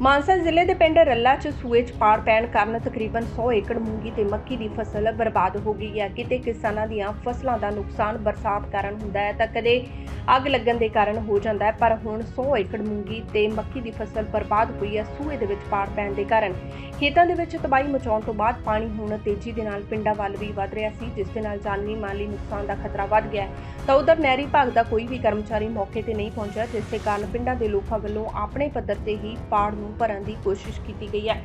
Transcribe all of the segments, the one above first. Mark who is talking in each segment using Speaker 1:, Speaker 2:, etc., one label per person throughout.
Speaker 1: ਮਾਨਸਾ ਜ਼ਿਲ੍ਹੇ ਦੇ ਪਿੰਡ ਰੱਲਾ 'ਚ ਸੂਏ 'ਚ ਪਾੜ ਪੈਣ ਕਾਰਨ ਤਕਰੀਬਨ 100 ਏਕੜ ਮੂੰਗੀ ਤੇ ਮੱਕੀ ਦੀ ਫਸਲ ਬਰਬਾਦ ਹੋ ਗਈ ਹੈ। ਕਿਤੇ ਕਿਸਾਨਾਂ ਦੀਆਂ ਫਸਲਾਂ ਦਾ ਨੁਕਸਾਨ ਬਰਸਾਤ ਕਾਰਨ ਹੁੰਦਾ ਹੈ ਤਾਂ ਕਦੇ ਅੱਗ ਲੱਗਣ ਦੇ ਕਾਰਨ ਹੋ ਜਾਂਦਾ ਹੈ, ਪਰ ਹੁਣ 100 ਏਕੜ ਮੂੰਗੀ ਤੇ ਮੱਕੀ ਦੀ ਫਸਲ ਬਰਬਾਦ ਹੋਈ ਹੈ, ਸੂਏ ਦੇ ਵਿੱਚ ਪਾੜ ਪੈਣ ਦੇ ਕਾਰਨ। ਖੇਤਾਂ ਦੇ ਵਿੱਚ ਤਬਾਹੀ ਮਚਾਉਣ ਤੋਂ ਬਾਅਦ ਪਾਣੀ ਹੁਣ ਤੇਜ਼ੀ ਦੇ ਨਾਲ ਪਿੰਡਾਂ ਵੱਲ ਵੀ ਵੱਧ ਰਿਹਾ ਸੀ, ਜਿਸ ਦੇ ਨਾਲ ਜਾਨੀ ਮਾਲੀ ਨੁਕਸਾਨ ਦਾ ਖਤਰਾ ਵੱਧ ਗਿਆ ਤਾਂ ਉਧਰ ਨਹਿਰੀ ਭਾਗ ਦਾ ਕੋਈ ਵੀ ਕਰਮਚਾਰੀ ਮੌਕੇ ਤੇ ਨਹੀਂ ਪਹੁੰਚਿਆ, ਜਿਸ ਦੇ ਕਾਰਨ ਪਿੰਡਾਂ ਦੇ ਲੋਕਾਂ ਵੱਲੋਂ ਆਪਣੇ ਪੱਧਰ ਤੇ ਹੀ ਪਾੜ ਨੂੰ ਭਰਨ ਦੀ ਕੋਸ਼ਿਸ਼ ਕੀਤੀ ਗਈ ਹੈ।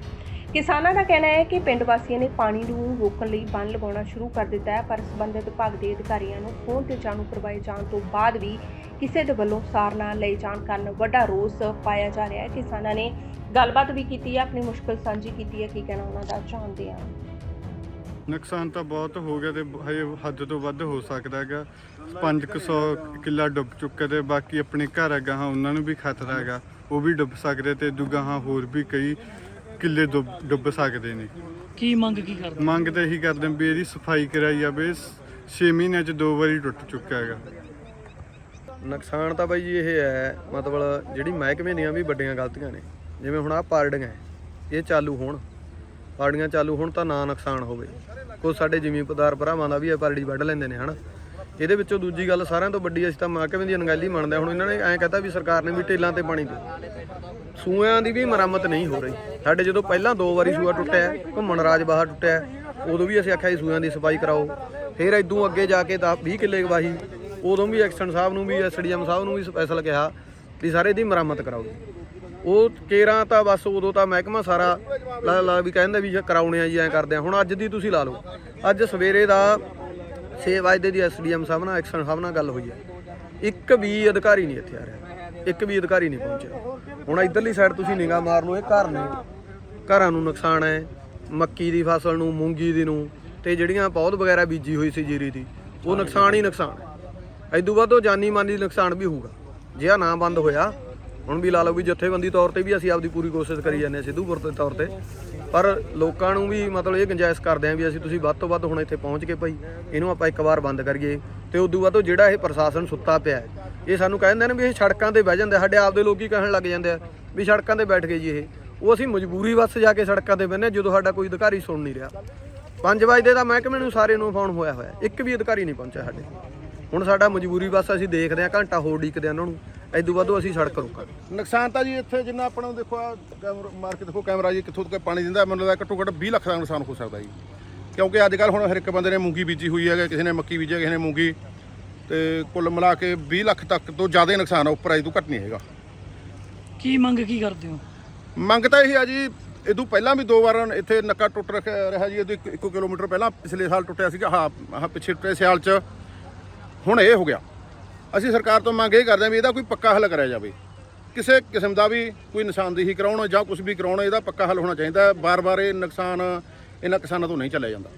Speaker 1: ਕਿਸਾਨਾਂ ਦਾ ਕਹਿਣਾ ਹੈ ਕਿ ਪਿੰਡ ਵਾਸੀਆਂ ਨੇ ਪਾਣੀ ਨੂੰ ਰੋਕਣ ਲਈ ਬੰਨ ਲਗਾਉਣਾ ਸ਼ੁਰੂ ਕਰ ਦਿੱਤਾ ਹੈ, ਪਰ ਸੰਬੰਧਿਤ ਵਿਭਾਗ ਦੇ ਅਧਿਕਾਰੀਆਂ ਨੂੰ ਫੋਨ ਤੇ ਜਾਣੂ ਕਰਵਾਏ ਜਾਣ ਤੋਂ ਬਾਅਦ ਵੀ ਕਿਸੇ ਦੇ ਵੱਲੋਂ ਸਾਰ ਨਾ ਲਈ ਜਾਣ ਕਾਰਨ ਵੱਡਾ ਰੋਸ ਪਾਇਆ ਜਾ ਰਿਹਾ ਹੈ। ਕਿਸਾਨਾਂ ਨੇ ਗੱਲਬਾਤ ਵੀ ਕੀਤੀ ਹੈ, ਆਪਣੀ ਮੁਸ਼ਕਲ ਸਾਂਝੀ ਕੀਤੀ ਹੈ। ਕੀ ਕਹਿਣਾ ਉਹਨਾਂ ਦਾ, ਜਾਣਦੇ ਹਾਂ।
Speaker 2: ਨੁਕਸਾਨ ਤਾਂ ਬਹੁਤ ਹੋ ਗਿਆ ਤੇ ਹਜੇ ਹੱਦ ਤੋਂ ਵੱਧ ਹੋ ਸਕਦਾ ਹੈਗਾ। 500 ਕਿੱਲਾ ਡੁੱਬ ਚੁੱਕਾ ਤੇ ਬਾਕੀ ਆਪਣੇ ਘਰ ਹੈਗਾ ਉਹਨਾਂ ਨੂੰ ਵੀ ਖਤਰਾ ਹੈਗਾ। ਉਹ ਵੀ ਡੁੱਬ ਸਕਦੇ ਤੇ ਦੂਗਾ ਹਾਂ ਹੋਰ ਵੀ ਕਈ ਕਿੱਲੇ ਡੁੱਬ ਡੁੱਬ ਸਕਦੇ ਨੇ।
Speaker 3: ਕੀ ਮੰਗ ਕੀ ਕਰਦੇ?
Speaker 2: ਮੰਗ ਤਾਂ ਇਹੀ ਕਰਦੇ ਵੀ ਇਹਦੀ ਸਫ਼ਾਈ ਕਰਾਈ ਜਾਵੇ। 6 ਮਹੀਨਿਆਂ ਚ ਦੋ ਵਾਰੀ ਟੁੱਟ ਚੁੱਕਾ ਹੈਗਾ।
Speaker 4: ਨੁਕਸਾਨ ਤਾਂ ਬਾਈ ਜੀ ਇਹ ਹੈ ਮਤਲਬ ਜਿਹੜੀ ਮਹਿਕਮੇ ਦੀਆਂ ਵੀ ਵੱਡੀਆਂ ਗਲਤੀਆਂ ਨੇ। ਜਿਵੇਂ ਹੁਣ ਆ ਪਾਰਡੀਆਂ ਹੈ, ਇਹ ਚਾਲੂ ਹੋਣ। ਪਾਰਡੀਆਂ ਚਾਲੂ ਹੋਣ ਤਾਂ ਨਾ ਨੁਕਸਾਨ ਹੋਵੇ। ਕੋਈ ਸਾਡੇ ਜ਼ਿਮੀਂਦਾਰ ਭਰਾਵਾਂ ਦਾ ਵੀ ਇਹ ਪਾਰਟੀ ਵੱਢ ਲੈਂਦੇ ਨੇ ਹਨਾ? ਇਹਦੇ ਵਿੱਚੋਂ ਦੂਜੀ ਗੱਲ ਸਾਰਿਆਂ ਤੋਂ ਵੱਡੀ ਅਸੀਂ ਤਾਂ ਮਹਿਕਮੇ ਦੀ ਅਣਗਹਿਲੀ ਮੰਨਦੇ ਹਾਂ। ਹੁਣ ਇਹਨਾਂ ਨੇ ਐਂ ਕਹਤਾ ਵੀ ਸਰਕਾਰ ਨੇ ਵੀ ਟੇਲਾਂ ਤੇ ਪਾਣੀ ਦੇ ਸੂਇਆਂ ਦੀ ਵੀ ਮੁਰੰਮਤ ਨਹੀਂ ਹੋ ਰਹੀ। ਸਾਡੇ ਜਦੋਂ ਪਹਿਲਾਂ ਦੋ ਵਾਰੀ ਸੂਆ ਟੁੱਟਿਆ, ਘੁੰਮਣ ਰਾਜ ਬਾਹਰ ਟੁੱਟਿਆ, ਉਦੋਂ ਵੀ ਅਸੀਂ ਆਖਿਆ ਜੀ ਸੂਇਆਂ ਦੀ ਸਫ਼ਾਈ ਕਰਾਓ। ਫਿਰ ਇਦੋਂ ਅੱਗੇ ਜਾ ਕੇ 10 20 ਕਿੱਲੇ ਗਵਾਹੀ, ਉਦੋਂ ਵੀ ਐਕਸਟਨ ਸਾਹਿਬ ਨੂੰ ਵੀ, ਐਸਡੀਐਮ ਸਾਹਿਬ ਨੂੰ ਵੀ ਸਪੈਸ਼ਲ ਕਿਹਾ ਵੀ ਸਾਰੇ ਦੀ ਮੁਰੰਮਤ ਕਰਾਓ। ਉਹ ਕੇਰਾਂ ਤਾਂ ਬਸ ਉਦੋਂ ਤਾਂ ਮਹਿਕਮਾ ਸਾਰਾ ਲਾ ਲਾ ਵੀ ਕਹਿੰਦਾ ਵੀ ਕਰਾਉਣੇ ਆ ਜੀ, ਐਂ ਕਰਦੇ ਆ। ਹੁਣ ਅੱਜ ਦੀ ਤੁਸੀਂ ਲਾ ਲਓ। ਅੱਜ ਸਵੇਰੇ ਦਾ 6 ਵਜੇ ਦੀ ਐਸਡੀਐਮ ਸਾਹਿਬ ਨਾਲ, ਐਕਸ਼ਨ ਸਾਹਿਬ ਨਾਲ ਗੱਲ ਹੋਈ ਹੈ। ਇੱਕ ਵੀ ਅਧਿਕਾਰੀ ਨਹੀਂ ਇੱਥੇ ਆ ਰਿਹਾ। ਇੱਕ ਵੀ ਅਧਿਕਾਰੀ ਨਹੀਂ ਪਹੁੰਚਿਆ। ਹੁਣ ਇਧਰਲੀ ਸਾਈਡ ਤੁਸੀਂ ਨਿਗਾਹ ਮਾਰ ਲਓ ਇਹ ਘਰ ਨੇ। ਘਰਾਂ ਨੂੰ ਨੁਕਸਾਨ ਹੈ। ਮੱਕੀ ਦੀ ਫਸਲ ਨੂੰ, ਮੂੰਗੀ ਦੀ ਨੂੰ ਤੇ ਜਿਹੜੀਆਂ ਪੌਦ ਵਗੈਰਾ ਬੀਜੀ ਹੋਈ ਸੀ ਜੀਰੀ ਦੀ, ਉਹ ਨੁਕਸਾਨ ਹੀ ਨੁਕਸਾਨ ਹੈ। ਐਦੂ ਬਾਅਦ ਉਹ ਜਾਨੀ ਮਾਨੀ ਨੁਕਸਾਨ ਵੀ ਹੋਊਗਾ। ਜੇ ਆ ਨਾ ਬੰਦ ਹੋਇਆ, ਹੁਣ ਵੀ ਲਾ ਲਓ ਵੀ ਜਥੇਬੰਦੀ ਤੌਰ ਤੇ ਵੀ ਅਸੀਂ ਆਪਦੀ ਪੂਰੀ ਕੋਸ਼ਿਸ਼ ਕਰੀ ਜਾਂਦੇ ਹਾਂ ਸਿੱਧੂਪੁਰ ਦੇ ਤੌਰ ਤੇ। ਪਰ ਲੋਕਾਂ ਨੂੰ ਵੀ ਮਤਲਬ ਇਹ ਗੁੰਜਾਇਸ਼ ਕਰਦੇ ਆਂ ਵੀ ਅਸੀਂ ਤੁਸੀਂ ਵੱਧ ਤੋਂ ਵੱਧ ਹੁਣ ਇੱਥੇ ਪਹੁੰਚ ਕੇ ਭਾਈ, ਇਹਨੂੰ ਆਪਾਂ ਇੱਕ ਵਾਰ ਬੰਦ ਕਰੀਏ ਤੇ ਉਦੋਂ ਬਾਅਦ ਉਹ ਜਿਹੜਾ ਇਹ ਪ੍ਰਸ਼ਾਸਨ ਸੁੱਤਾ ਪਿਆ ਇਹ ਸਾਨੂੰ ਕਹਿੰਦੇ ਨੇ ਵੀ ਇਹ ਸੜਕਾਂ ਤੇ ਬਹਿ ਜਾਂਦੇ ਸਾਡੇ ਆਪਦੇ ਲੋਕੀ ਕਹਿਣ ਲੱਗ ਜਾਂਦੇ ਆ ਵੀ ਸੜਕਾਂ ਤੇ ਬੈਠ ਗਏ ਜੀ ਇਹ। ਉਹ ਅਸੀਂ ਮਜਬੂਰੀ ਵੱਸ ਜਾ ਕੇ ਸੜਕਾਂ ਤੇ ਬਹਿੰਦੇ ਹਾਂ ਜਦੋਂ ਸਾਡਾ ਕੋਈ ਅਧਿਕਾਰੀ ਸੁਣ ਨਹੀਂ ਰਿਹਾ। 5 ਵਜੇ ਦਾ ਮਹਿਕਮੇ ਨੂੰ ਸਾਰੇ ਨੂੰ ਫੋਨ ਹੋਇਆ ਹੋਇਆ, ਇੱਕ ਵੀ ਅਧਿਕਾਰੀ ਨਹੀਂ ਪਹੁੰਚਿਆ ਸਾਡੇ। ਹੁਣ ਸਾਡਾ ਮਜਬੂਰੀ ਬਸ ਅਸੀਂ ਦੇਖਦੇ ਹਾਂ, ਘੰਟਾ ਹੋਰ ਡੀਕਦੇ ਹਾਂ ਉਹਨਾਂ ਨੂੰ। ਐਦੂ ਬਾਅਦ ਅਸੀਂ ਸੜਕ ਰੋਕਾਂਗੇ।
Speaker 5: ਨੁਕਸਾਨ ਤਾਂ ਜੀ ਇੱਥੇ ਜਿੰਨਾ ਆਪਾਂ ਨੂੰ ਦੇਖੋ ਆ ਕੈਮਰਾ ਮਾਰ ਕੇ ਦੇਖੋ ਕੈਮਰਾ ਜੀ ਕਿੱਥੋਂ ਤੱਕ ਪਾਣੀ ਦਿੰਦਾ ਮੈਨੂੰ ਲੱਗਦਾ ਘੱਟੋ ਘੱਟ 20 ਲੱਖ ਦਾ ਨੁਕਸਾਨ ਹੋ ਸਕਦਾ ਜੀ। ਕਿਉਂਕਿ ਅੱਜ ਕੱਲ ਹੁਣ ਹਰ ਇੱਕ ਬੰਦੇ ਨੇ ਮੂੰਗੀ ਬੀਜੀ ਹੋਈ ਹੈ ਕਿਸੇ ਨੇ ਮੱਕੀ ਬੀਜੀ ਹੈ ਕਿਸੇ ਨੇ ਮੂੰਗੀ। ਤੇ ਕੁੱਲ ਮਿਲਾ ਕੇ 20 ਲੱਖ ਤੱਕ ਤੋਂ ਜ਼ਿਆਦਾ ਨੁਕਸਾਨ ਆ ਉੱਪਰ ਅਜੇ ਤੋਂ ਘੱਟ ਨਹੀਂ ਹੈਗਾ।
Speaker 3: ਕੀ ਮੰਗ ਕੀ ਕਰਦੇ ਹੋ?
Speaker 5: ਮੰਗ ਤਾਂ ਇਹ ਆ ਜੀ ਇਦੋਂ ਪਹਿਲਾਂ ਵੀ ਦੋ ਵਾਰ ਇੱਥੇ ਨੱਕਾ ਟੁੱਟ ਰਿਹਾ ਜੀ ਇਹਦੇ 1 ਕਿਲੋਮੀਟਰ ਪਹਿਲਾਂ ਪਿਛਲੇ ਸਾਲ ਟੁੱਟਿਆ ਸੀਗਾ ਹਾਂ ਪਿਛਲੇ ਟੁੱਟੇ ਸਾਲ 'ਚ। ਹੁਣ ਇਹ ਹੋ ਗਿਆ। ਅਸੀਂ ਸਰਕਾਰ ਤੋਂ ਮੰਗ ਇਹ ਕਰਦੇ ਹਾਂ ਵੀ ਇਹਦਾ ਕੋਈ ਪੱਕਾ ਹੱਲ ਕਰਿਆ ਜਾਵੇ। ਕਿਸੇ ਕਿਸਮ ਦਾ ਵੀ ਕੋਈ ਨਿਸ਼ਾਨਦੇਹੀ ਕਰਾਉਣਾ ਜਾਂ ਕੁਝ ਵੀ ਕਰਾਉਣਾ, ਇਹਦਾ ਪੱਕਾ ਹੱਲ ਹੋਣਾ ਚਾਹੀਦਾ ਬਾਰ-ਬਾਰ ਇਹ ਨੁਕਸਾਨ, ਇਹਨਾਂ ਕਿਸਾਨਾਂ ਤੋਂ ਨਹੀਂ ਚੱਲਿਆ ਜਾਂਦਾ।